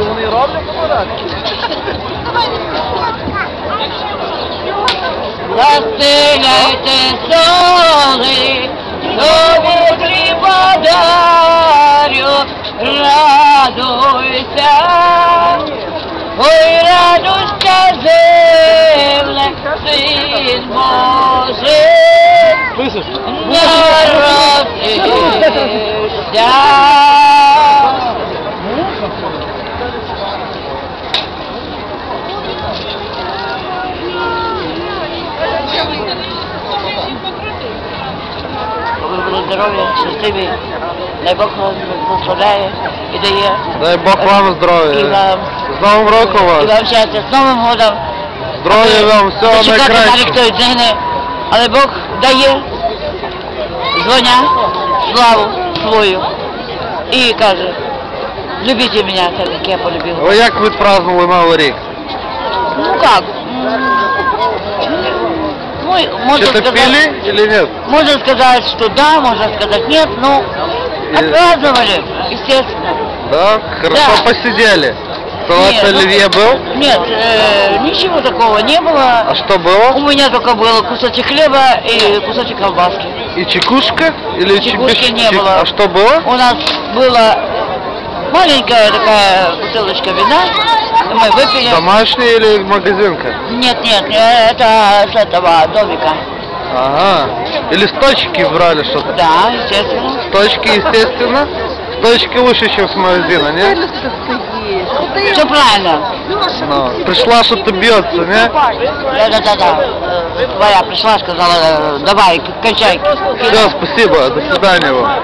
Вони роблять подарки? Застеляйте столи, тобі подарю, радуйся. Ой, радуйся, земле, Син Божий, народився. Ви щасливі. Дай Бог вас благословляє і дає. Дай Бог вам І здоров'я. вам, З Новим роком і вам щастя. З Новим годом. Здоров'я вам, всього найкращого. хтось загине. Але Бог дає звання, славу свою. І каже, любите меня так, как я полюбил. Ви як відпразднували Новий рік? Ну как? Ну, можно Что-то сказать, пили или нет? можно сказать, что да, можно сказать нет, ну, отпраздновали, естественно. Да? Хорошо Да. посидели. Салат Нет, ну, оливье был? Нет, э, ничего такого не А было. что У было? меня только был кусочек хлеба и кусочек колбаски. И чекушка? Или чек- Чекушки не чек- было. А что было? У нас была маленькая такая бутылочка вина, и мы выпили. Домашняя или магазинка? Нет, нет, это с этого домика. Ага. Или с точки брали что-то? Да, естественно. С точки, естественно. С точки лучше, чем с магазина, не? Все правильно. Ну, пришла, что-то бьется, не? Да-да-да-да. Э, Твоя пришла, сказала, давай, кончай. Все, спасибо, до свидания вам.